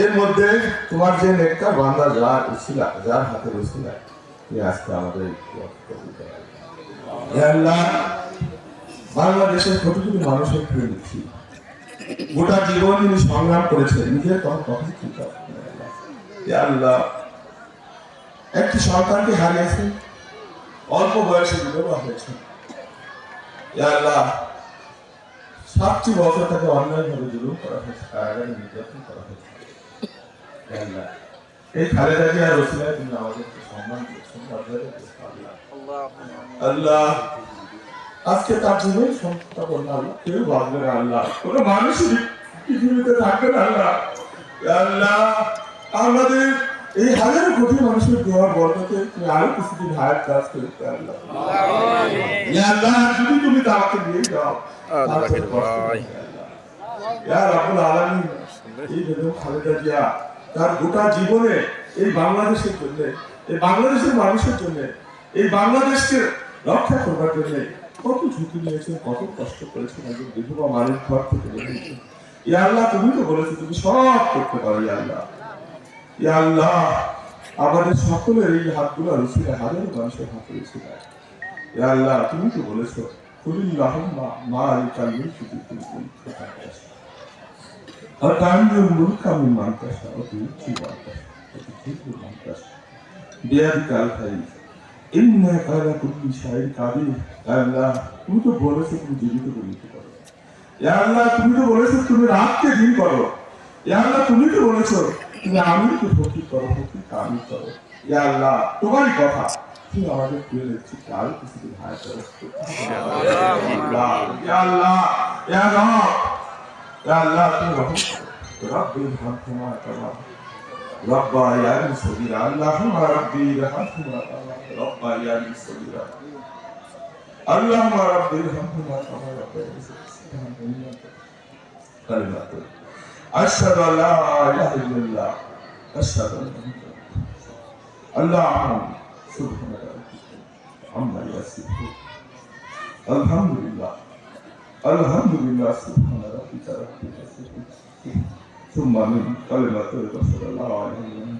এর মধ্যে তোমার যে নেককার বান্দা যার উছিলা যার হাতে উছিলা তুমি আজকে আমাদের বাংলাদেশের কোটি কোটি মানুষের ফিরে দিচ্ছি গোটা জীবন তিনি সংগ্রাম করেছেন, নিজের কথা কখন কি আল্লাহ, একটি সন্তানকে হারিয়েছে, অল্প বয়সে বিধবা হয়েছে। আল্লাহ, সাতটি বছর তাকে অন্যায়ভাবে জুলুম করা হয়েছে, কারাগারে নির্যাতন করা হয়েছে। এই খালেদা জিয়ার রসিলায় তুমি আমাদেরকে সম্মান দিয়েছেন আল্লাহ আল্লাহ আজকে তার জীবন সংস্থা করল আল্লাহ কেউ ভাববে না আল্লাহ কোনো মানুষই পৃথিবীতে থাকবে না আল্লাহ আল্লাহ আমাদের এই হাজারো কোটি মানুষের দেওয়ার বর্ণতে তুমি আরও কিছুদিন হায়াত কাজ করতে আল্লাহ আল্লাহ যদি তুমি তাকে দিয়ে যাও তারপরে কষ্ট হবে, আল্লাহ। ইয়া রাব্বুল আলামিন, এই বেগম খালেদা জিয়া তার গোটা জীবনে এই বাংলাদেশের জন্য, এই বাংলাদেশের মানুষের জন্য, এই বাংলাদেশকে রক্ষা করবার জন্য কত ঝুঁকি নিয়েছে কত কষ্ট করেছে একজন বিধবা মানুষ ঘর থেকে বেরিয়েছে ইয়া আল্লাহ, তুমি তো বলেছ তুমি সব করতে পারো ইয়া আল্লাহ। ইয়া আল্লাহ, আমাদের সকলের এই হাতগুলো রুচিতে হাজারো মানুষের হাতে রুচিতে ইয়া আল্লাহ, তুমি তো বলেছ তুতিল মুলকা মান তাশা আর মান তাশা ওয়া তুযিল্লু মান তাশা বিয়াদিকাল খাইর ইন্নাকা আলা কুল্লি শাইইন কাদির ইয়া আল্লাহ তুমি তো বলেছ তুমি জীবিত করে দিতে পারো আল্লাহ তুমি তো বলেছ তুমি রাতকে দিন করো আল্লাহ তুমি তো বলেছ তুমি আমিরকে ফকির করো ফকির কামিল করো আল্লাহ তোমারই কথা তুমি আমাদের প্রিয় দেখছি কাল কিছুদিন হায়াত করো আল্লাহ আল্লাহ يا الله اطيبهم ربي ارحمهما كما ربياني صغيرا اللهم ربي ارحمهما ربياني صغيرا اللهم ربي ارحمهما كما ربياني صغيرا كلمة أشهد أن لا إله إلا الله. أشهد أن اللهم سبحانك عما يصفون الحمد لله. আলহামদুলিল্লাহ সুবহান রাব্বিকা রাব্বিল ইজ্জাতি আম্মা মিন আলাইহি ওয়া সাল্লাম